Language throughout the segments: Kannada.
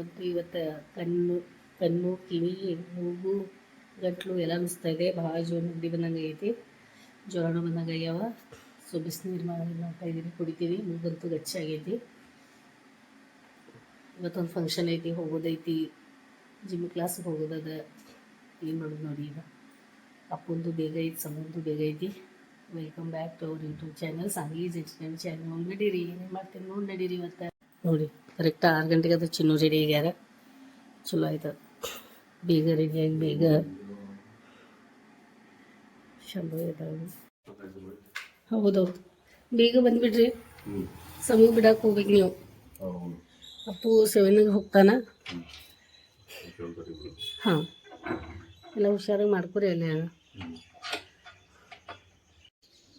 ನಂಗಂತೂ ಇವತ್ತು ಕಣ್ಣು ಕಣ್ಣು, ಕಿವಿ, ಮೂಗು, ಗಂಟ್ಲು ಎಲ್ಲ ಅನಿಸ್ತಾ ಇದೆ ಭಾಳ ಜೋರು ನೆಗಡಿ ಬಂದಂಗೆ ಐತಿ ಜ್ವರನೂ ಬಂದಂಗೆ ಆಗ್ಯಾವ ಸೊ ಬಿಸಿನೀರು ಮಾಡಿ ಮಾಡ್ತಾ ಇದ್ದೀನಿ ಕುಡಿತೀನಿ ಮೂಗಂತೂ ಗಚ್ಚಾಗೈತಿ ಇವತ್ತೊಂದು ಫಂಕ್ಷನ್ ಐತಿ. ಹೋಗೋದೈತಿ. ಜಿಮ್ ಕ್ಲಾಸ್ಗೆ ಹೋಗೋದದ. ಏನು ಮಾಡೋದು ನೋಡಿ ಈಗ. ಅಪ್ಪಂದು ಬೇಗ ಐತಿ, ಸಮಂದು ಬೇಗ ಐತಿ. Welcome back to our YouTube channel ಸಂಗೀಸ್ entertain channel ನಡೀರಿ ಏನೇನು ಮಾಡ್ತೀನಿ ನೋಡಿ ನಡೀರಿ ಇವತ್ತು. ನೋಡಿ ಕರೆಕ್ಟ್ ಆರು ಗಂಟೆಗೆ ಅದು ಚಿನ್ನು ರೆಡಿ ಆಗ್ಯಾರ. ಚಲೋ ಆಯ್ತು. ಬೇಗ ರೆಡಿಯಾಗಿ ಬೇಗ ಚಲೋ ಇದಾವೆ ಹೌದು, ಬೇಗ ಬಂದ್ಬಿಡ್ರಿ. ಸಮಯ ಬಿಡಕ್ಕೆ ಹೋಗ್ಬೇಕು ನೀವು. ಅಪ್ಪು ಸೆವೆನಿಗೆ ಹೋಗ್ತಾನ. ಹಾಂ. ಎಲ್ಲ ಹುಷಾರಾಗಿ ಮಾಡ್ಕೊರಿ ಅಲ್ಲೇ.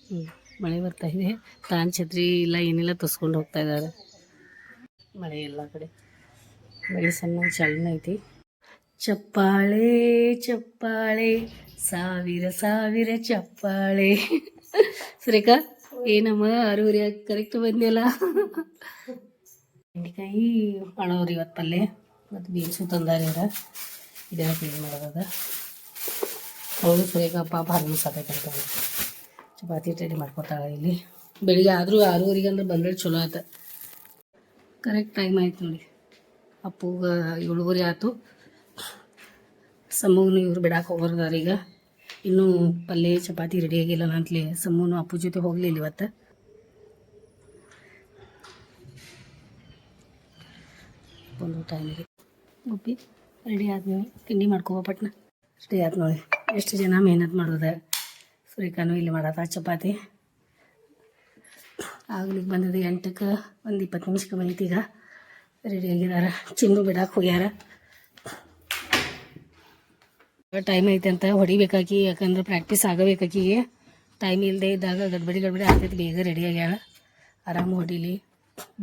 ಹ್ಞೂ ಮಳೆ ಬರ್ತಾ ಇದೆ. ತಾನ್ ಛತ್ರಿ ಇಲ್ಲ ಏನಿಲ್ಲ ತಸ್ಕೊಂಡು ಹೋಗ್ತಾ ಇದ್ದಾರೆ ಮಳೆ ಎಲ್ಲ ಕಡೆ. ಮಳೆ ಸಣ್ಣ ಚಲನ ಐತಿ. ಚಪ್ಪಾಳೆ ಚಪ್ಪಾಳೆ, ಸಾವಿರ ಸಾವಿರ ಚಪ್ಪಾಳೆ. ಸರಿಕಾ? ಏನಮ್ಮ ಅರೂರಿ ಕರೆಕ್ಟ್ ಬಂದಿಲ್ಲ ಬೆಂಡೆಕಾಯಿ ಅಣವ್ರಿ ಇವತ್ತು ಪಲ್ಯ ಮತ್ತು ಬೀನ್ಸು ತಂದಾರ ಇದೆಲ್ಲ ಕ್ಲೀನ್ ಮಾಡೋದದ? ಅವಳು ಸುರೇಖಾ ಪಾಪ ಹಣ್ಣು ಸಾಕ ಚಪಾತಿ ರೆಡಿ ಮಾಡ್ಕೊತಾಳೆ ಇಲ್ಲಿ. ಬೆಳಿಗ್ಗೆ ಆದರೂ ಆರೂವರೆಗೆ ಅಂದ್ರೆ ಬಂದರೆ ಚಲೋ ಆಯ್ತು ಕರೆಕ್ಟ್ ಟೈಮ್ ಆಯ್ತು ನೋಡಿ. ಅಪ್ಪುಗ ಏಳುವರೆ ಆಯ್ತು ಸಮೂನು ಇವ್ರು ಬಿಡಾಕ ಹೋಗೋರ್ದಾರ ಈಗ. ಇನ್ನೂ ಪಲ್ಯ ಚಪಾತಿ ರೆಡಿ ಆಗಿಲ್ಲ ಅಂತಲೇ ಸಮೂನು ಅಪ್ಪು ಜೊತೆ ಹೋಗಲಿಲ್ಲ ಇವತ್ತು. ಒಂದು ಟೈಮಿಗೆ ಗುಬ್ಬಿ ರೆಡಿ ಆದ್ಮೇಲೆ ತಿಂಡಿ ಮಾಡ್ಕೋಬೋ ಪಟ್ನ. ರೆಡಿ ಆಯ್ತು ನೋಡಿ. ಎಷ್ಟು ಜನ ಮೆಹನತ್ ಮಾಡೋದು? ಸುರೇಖಾನು ಇಲ್ಲಿ ಮಾಡತ್ತ ಚಪಾತಿ. ಆಗ್ಲಿಕ್ಕೆ ಬಂದದ ಎಂಟಕ್ಕೆ ಒಂದು ಇಪ್ಪತ್ತು ನಿಮಿಷಕ್ಕೆ ಬಂದಿತ್ತು ರೆಡಿ ಆಗಿದಾರ. ಚಿನ್ನು ಬಿಡಕ್ಕೆ ಹೋಗ್ಯಾರ. ಟೈಮ್ ಐತೆ ಅಂತ ಹೊಡಿಬೇಕಾಕಿ, ಯಾಕಂದ್ರೆ ಪ್ರಾಕ್ಟೀಸ್ ಆಗಬೇಕಾಕಿಗೆ ಟೈಮ್ ಇಲ್ಲದೆ ಇದ್ದಾಗ ಗಡ್ಬಡಿ ಗಡ್ಬಡಿ ಆಗ್ತೈತಿ, ಬೇಗ ರೆಡಿ ಆಗ್ಯಾಳ ಆರಾಮ ಹೊಡಿಲಿ.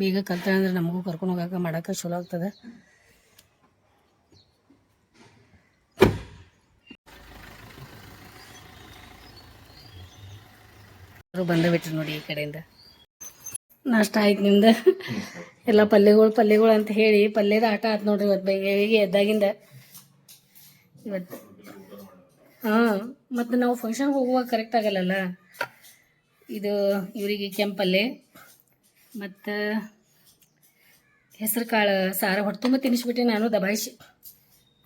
ಬೇಗ ಕಲ್ತಾಳ ಅಂದ್ರೆ ನಮಗೂ ಕರ್ಕೊಂಡು ಹೋಗಾಕ ಮಾಡಕ್ಕೆ ಚಲೋ ಆಗ್ತದೆ. ಬಂದ ಬಿಟ್ರು ನೋಡಿ ಈ ಕಡೆಯಿಂದ. ನಾಷ್ಟ ಆಯ್ತು ನಿಮ್ದು. ಎಲ್ಲ ಪಲ್ಯಗಳು ಪಲ್ಯಗಳು ಅಂತ ಹೇಳಿ, ಪಲ್ಯದ ಆಟ ಆಯ್ತು ನೋಡ್ರಿ ಇವತ್ತು ಬೇಗ ಎದ್ದಾಗಿಂದ. ಇವತ್ತು ಹಾಂ, ಮತ್ತು ನಾವು ಫಂಕ್ಷನ್ಗೆ ಹೋಗುವಾಗ ಕರೆಕ್ಟ್ ಆಗಲ್ಲಲ್ಲ? ಇದು ಇವರಿಗೆ ಕೆಂಪಲ್ಲೆ, ಮತ್ತು ಹೆಸರು ಕಾಳು ಸಾರು ಹೊಟ್ಟೆ ತುಂಬ ತಿನ್ನಿಸ್ಬಿಟ್ಟೆ ನಾನು ದಬಾಯಿಸಿ.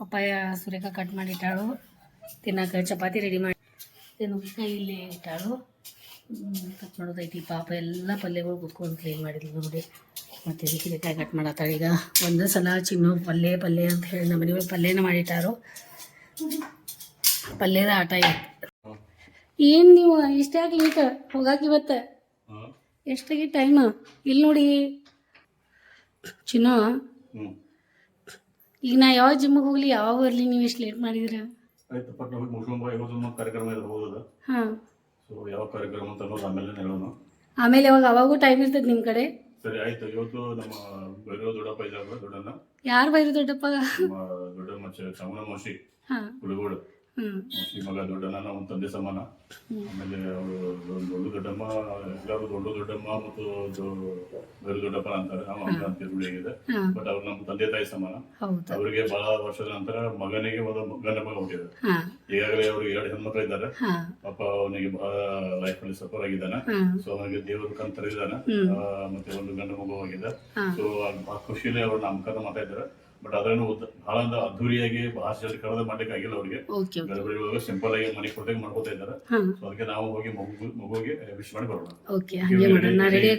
ಪಪ್ಪಾಯ ಸುರೇಖ ಕಟ್ ಮಾಡಿ ಇಟ್ಟಾಳು. ತಿನ್ನಕ್ಕೆ ಚಪಾತಿ ರೆಡಿ ಮಾಡಿ ನುಗ್ಗಿಕಾಯಿ ಇಲ್ಲಿ ಇಟ್ಟಾಳು. ಕಟ್ ಮಾಡೋದೈತಿ. ಪಾಪ ಎಲ್ಲ ಪಲ್ಯಗಳು ಕುತ್ಕೊಂಡು ಕ್ಲೀನ್ ಮಾಡಿದ್ವಿ ನೋಡಿ. ಮತ್ತು ಇದಕ್ಕೆ ಕಟ್ ಮಾಡತ್ತಾಳ ಈಗ. ಒಂದು ಸಲ ಚಿನ್ನು ಪಲ್ಯ ಪಲ್ಯ ಅಂತ ಹೇಳಿ ನಮ್ಮ ಮನೆಯವ್ರು ಪಲ್ಯನ ಮಾಡಿಟ್ಟಾರು. ಪಲ್ಯದ ಆಟ ಇತ್ತು ಏನು ನೀವು ಇಷ್ಟಾಗಿ ಲೇಟ್ ಹೋಗಾಕಿ ಇವತ್ತು? ಎಷ್ಟಾಗಿ ಟೈಮ್ ಇಲ್ಲಿ ನೋಡಿ. ಚಿನ್ನು. ಈಗ ನಾ ಯಾವ ಜಿಮ್ಗೆ ಹೋಗ್ಲಿ ಯಾವಾಗ ಬರಲಿ ನೀವು ಇಷ್ಟು ಲೇಟ್ ಮಾಡಿದ್ರ? ಹಾಂ. ಸೊ ಯಾವ ಕಾರ್ಯಕ್ರಮ ಅಂತ ಅನ್ನೋದು ಆಮೇಲೆ ಹೇಳೋಣ. ಆಮೇಲೆ ಯಾವಾಗ ಅವಾಗೂ ಟೈಮ್ ಇರ್ತದೆ ನಿಮ್ಮ ಕಡೆ? ಸರಿ ಆಯ್ತು. ಇವತ್ತು ನಮ್ಮ ಬೈರೋ ದೊಡ್ಡಪ್ಪ ಇದ್ದಾರೆ ದೊಡ್ಡಣ್ಣ. ಯಾರು ಬೈರು ದೊಡ್ಡಪ್ಪ? ನಮ್ಮ ದೊಡ್ಡಮ್ಮ ಚ- ಚಮನ ಮಾಸಿ ಹಾಂ. ಹುಡುಗೋಡು ಮೋಶಿ ಮಗ ದೊಡ್ಡಣ್ಣ ಒಂದು ತಂದೆ ಸಮಾನ. ಆಮೇಲೆ ಅವರು ದೊಡ್ಡ ದೊಡ್ಡಮ್ಮ ಎಲ್ಲರೂ ದೊಡ್ಡ ದೊಡ್ಡಮ್ಮ ಮತ್ತು ದೊ- ದೊಡ್ಡಪ್ಪ ಅಂತಾರೆ. ನಾವು ಅಮ್ಮ ಅಂತ ಬಟ್ ಅವ್ರು ನಮ್ಮ ತಂದೆ ತಾಯಿ ಸಮಾನ. ಅವರಿಗೆ ಬಹಳ ವರ್ಷದ ನಂತರ ಮಗನಿಗೆ ಒಂದು ಗಂಡ ಮಗ ಹುಟ್ಟಿದೆ ಈಗಲೇ ಈಗಾಗಲೇ ಅವ್ರಿಗೆ ಎರಡು ಹೆಣ್ಮಕ್ಳು ಇದ್ದಾರೆ. ಪಾಪ ಅವನಿಗೆ ಬಹಳ ಲೈಫ್ ಅಲ್ಲಿ ಸಫರ್ ಆಗಿದ್ದಾನೆ. ಸೊ ಅವನಿಗೆ ದೇವರು ಹ್ಮ್. ಮತ್ತೆ ಒಂದು ಗಂಡ ಮಗು ಆಗಿದೆ. ಹಾಂ. ಸೊ ಆ ಖುಷಿಯಲ್ಲಿ ಅವ್ರು ನಾಮಕರಣ ಮಾಡ್ತಾ ಇದ್ದಾರೆ. ಬಟ್ ಅದನ್ನು ಉದ್ದ- ಬಹಳ ಅದ್ದೂರಿಯಾಗಿ ಬಹಳ ಕರದ ಮಾಡ್ಲಿಕ್ಕೆ ಆಗಿಲ್ಲ ಅವ್ರಿಗೆ. ಒಳಗೆ ಸಿಂಪಲ್ ಆಗಿ ಮನೆ ಕೊಟ್ಟಾಗ ಮಾಡ್ಕೋತಾ ಇದ್ದಾರೆ. ಸೊ ಅದಕ್ಕೆ ನಾವು ಹೋಗಿ ಮಗು ಮಗುವಿಗೆ ವಿಶ್ ಮಾಡಿ ಬರೋಣ. ಓಕೆ ಹಾಗೆ ಮಾಡೋಣ. ನಾ ರೆಡಿ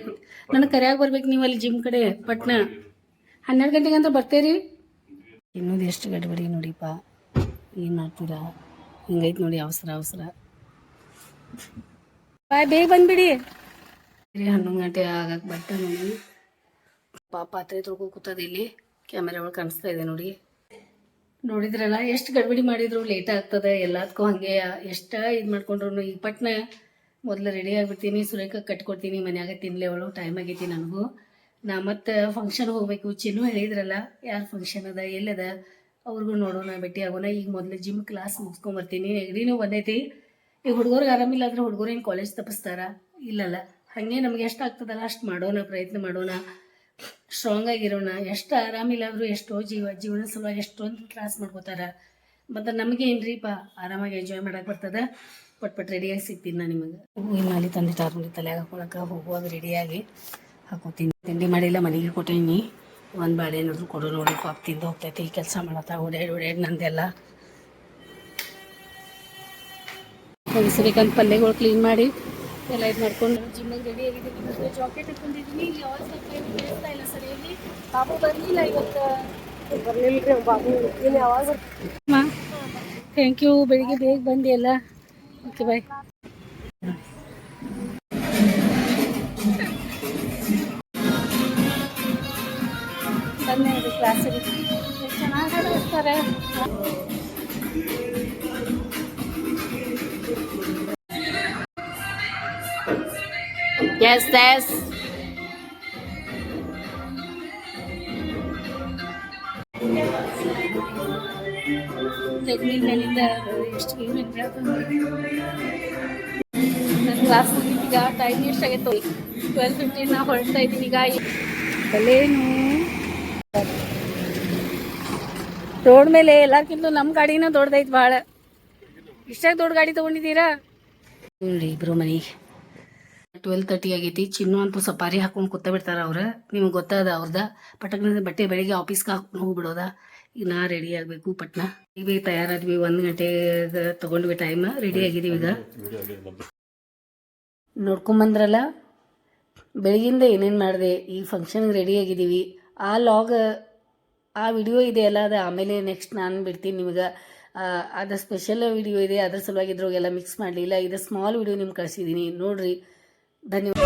ನನಗೆ ಕರೆಯಾಗಿ ಬರ್ಬೇಕು ನೀವು ಅಲ್ಲಿ ಜಿಮ್ ಕಡೆ ಪಟ್ನ. ಹನ್ನೆರಡು ಗಂಟೆಗೆ ಅಂತ ಬರ್ತೇರಿ. ಇನ್ನೊಂದು ಎಷ್ಟು ಗಡ್ಬಡಿ ನೋಡಿಪ್ಪ. ಏನು ಮಾಡ್ತೀರಾ? ಹಿಂಗೈತೆ ನೋಡಿ ಅವಸರ ಅವಸರ. ಬಾಯ್ ಬೇಗ ಬಂದ್ಬಿಡಿ. ಹನ್ನೊಂದು ಗಂಟೆ ಆಗಕ್ಕೆ ಬರ್ತಾ ನೋಡಿ. ಪಾಪ ಪಾತ್ರೆ ತೊಳ್ಕೊ ಕೂತದ ಇಲ್ಲಿ. ಕ್ಯಾಮೆರಾ ಒಳಗೆ ಕಾಣಿಸ್ತಾ ಇದೆ ನೋಡಿ. ನೋಡಿದ್ರಲ್ಲ, ಎಷ್ಟು ಗಡ್ಬಡಿ ಮಾಡಿದ್ರು ಲೇಟ್ ಆಗ್ತದೆ ಎಲ್ಲದಕ್ಕೂ ಹಾಗೆ, ಎಷ್ಟು ಇದು ಮಾಡ್ಕೊಂಡ್ರು ಈ ಪಟ್ನ ಮೊದಲು ರೆಡಿ ಆಗಿಬಿಡ್ತೀನಿ, ಸುರೇಖ ಕಟ್ಕೊಡ್ತೀನಿ, ಮನ್ಯಾಗ ತಿನ್ಲೇ ಅವಳು ಟೈಮ್ ಆಗೈತಿ ನನಗೂ. ನಾ ಮತ್ತೆ ಫಂಕ್ಷನ್ ಹೋಗ್ಬೇಕು, ಚಿನ್ನು ಹೇಳಿದ್ರಲ್ಲ, ಯಾರು ಫಂಕ್ಷನ್ ಅದ, ಎಲ್ಲದ, ಅವ್ರಿಗೂ ನೋಡೋಣ, ಭೇಟಿ ಆಗೋಣ, ಈಗ ಮೊದಲು ಜಿಮ್ ಕ್ಲಾಸ್ ಮುಗಿಸ್ಕೊಂಬರ್ತೀನಿ ನೆಗಡಿನೂ ಬಂದೈತಿ. ಈಗ ಹುಡುಗರಿಗೆ ಆರಾಮಿಲ್ಲ ಅಂದ್ರೆ ಹುಡುಗರು ಏನು ಕಾಲೇಜ್ ತಪ್ಪಿಸ್ತಾರ? ಇಲ್ಲಲ್ಲ, ಹಾಗೆ ನಮ್ಗೆ ಎಷ್ಟು ಆಗ್ತದಲ್ಲ, ಅಷ್ಟು ಮಾಡೋಣ, ಪ್ರಯತ್ನ ಮಾಡೋಣ. ಸ್ಟ್ರಾಂಗ್ ಆಗಿರೋಣ. ಎಷ್ಟು ಆರಾಮಿಲ್ಲಾದರೂ ಎಷ್ಟೋ ಜೀವ ಜೀವನ ಸಲುವಾಗಿ ಎಷ್ಟೊಂದು ತ್ರಾಸ ಮಾಡ್ಕೋತಾರ. ಮತ್ತು ನಮಗೆ ಏನ್ರಿಪ್ಪ ಆರಾಮಾಗಿ ಎಂಜಾಯ್ ಮಾಡಕ್ಕೆ ಬರ್ತದ. ಪಟ್ ಪಟ್ ರೆಡಿಯಾಗಿ ಸಿಗ್ತೀನಿ ನಾನು ನಿಮಗೆ. ಹೂವಿನ ಮಾಲಿ ತಂದಿ ನೋಡಿ ತಲೆಗೆ ಹಾಕೊಳಕ್ಕೆ ಹೋಗುವಾಗ ರೆಡಿಯಾಗಿ ಹಾಕೋತೀನಿ. ತಿಂಡಿ ಮಾಡಿಲ್ಲ, ಮನೆಗೆ ಕೊಟ್ಟೀನಿ. ಒಂದು ಬಾಳೆ ಏನಾದರೂ ಕೊಡು ನೋಡಿ, ಪಾಪ ತಿಂದು ಹೋಗ್ತೈತಿ. ಕೆಲಸ ಮಾಡತ್ತ, ಓಡಾಡಿ ಓಡಾಡಿ ನಂದೆಲ್ಲ. ಮುಗಿಸ್ಬೇಕಂತ ಪಲ್ಯಗಳು ಕ್ಲೀನ್ ಮಾಡಿ, ಎಲ್ಲ ಇದು ಮಾಡ್ಕೊಂಡು ಜಿಮ್ಮಿಗೆ ರೆಡಿ ಆಗಿದ್ದೀನಿ. ಜಾಕೆಟ್ ಹಾಕೊಂಡಿದ್ದೀನಿ ಇಲ್ಲಿ ಯಾವ ಸ್ವಲ್ಪ ಏನು ಕೇಳಿಸ್ತಾ ಇಲ್ಲ ಸರಿಯಾಗಿ ಬಾಬು ಬರಲಿಲ್ಲ ಇವತ್ತು ಬರ್ಲಿಲ್ರಿ ಬಾಬು ಇನ್ನು ಯಾವಾಗ ಥ್ಯಾಂಕ್ ಯು ಬೆಳಿಗ್ಗೆ ಬೇಗ ಬಂದಿ ಎಲ್ಲ ಓಕೆ ಬಾಯ್ ಬಂದೆ ಕ್ಲಾಸಿಗೆ ಚೆನ್ನಾಗಿ ಹಾಡಿಸ್ತಾರೆ ಎಸ್ ಎಸ್ ಮೇಲಿಂದ ಎಷ್ಟು ಕಿಲೋಮೀಟರ್ ನನ್ನ ಕ್ಲಾಸ್ ಮುಗಿದೀಗ ಟೈಮ್ ಎಷ್ಟಾಗೈತೆ ಟ್ವೆಲ್ ಫಿಫ್ಟೀನ್ ನಾ ಹೊರಡ್ತಾ ಇದ್ದೀನಿ ಈಗ ಬಲೇನು ರೋಡ್ ಮೇಲೆ ಎಲ್ಲಕ್ಕಿಂತ ನಮ್ಮ ಗಾಡಿನ ದೊಡ್ಡದೈತ್ ಭಾಳ ಇಷ್ಟಾಗಿ ದೊಡ್ಡ ಗಾಡಿ ತೊಗೊಂಡಿದ್ದೀರಾ? ನೋಡಿ ಇಬ್ರು ಮನೆಗೆ. ಟ್ವೆಲ್ ತರ್ಟಿ ಆಗೈತಿ. ಚಿನ್ನು ಅಂತೂ ಸಪಾರಿ ಹಾಕೊಂಡು ಕೂತ ಬಿಡ್ತಾರ ಅವ್ರ. ನಿಮ್ಗೆ ಗೊತ್ತದ ಅವ್ರದ? ಪಟಕ್ನ ಬಟ್ಟೆ ಬೆಳಿಗ್ಗೆ ಆಫೀಸ್ಗೆ ಹಾಕೊಂಡು ಹೋಗ್ಬಿಡೋದ? ಈಗ ನಾ ರೆಡಿ ಆಗಬೇಕು ಪಟ್ನ. ಈಗ ಬೇಗ ತಯಾರಾದ್ವಿ ಒಂದ್ ಗಂಟೆಗೆ ತಗೊಂಡ್ವಿ ಟೈಮ್ ರೆಡಿ ಆಗಿದೀವಿ ಈಗ. ನೋಡ್ಕೊಂಬಂದ್ರಲ್ಲ ಬೆಳಗಿಂದ ಏನೇನು ಮಾಡಿದೆ? ಈ ಫಂಕ್ಷನ್ಗೆ ರೆಡಿ ಆಗಿದ್ದೀವಿ ಆ ಲಾಗ್ ಆ ವಿಡಿಯೋ ಇದೆ ಅಲ್ಲ ಅದು ಆಮೇಲೆ ನೆಕ್ಸ್ಟ್ ನಾನು ಬಿಡ್ತೀನಿ ನಿಮ್ಗೆ. ಅದು ಸ್ಪೆಷಲ್ ವಿಡಿಯೋ ಇದೆ. ಅದ್ರ ಸಲುವಾಗಿ ಇದ್ರೊಳಗೆಲ್ಲ ಮಿಕ್ಸ್ ಮಾಡಲಿಲ್ಲ. ಇದು ಸ್ಮಾಲ್ ವಿಡಿಯೋ ನಿಮ್ಗೆ ಕಳಿಸಿದ್ದೀನಿ ನೋಡ್ರಿ. Daniel.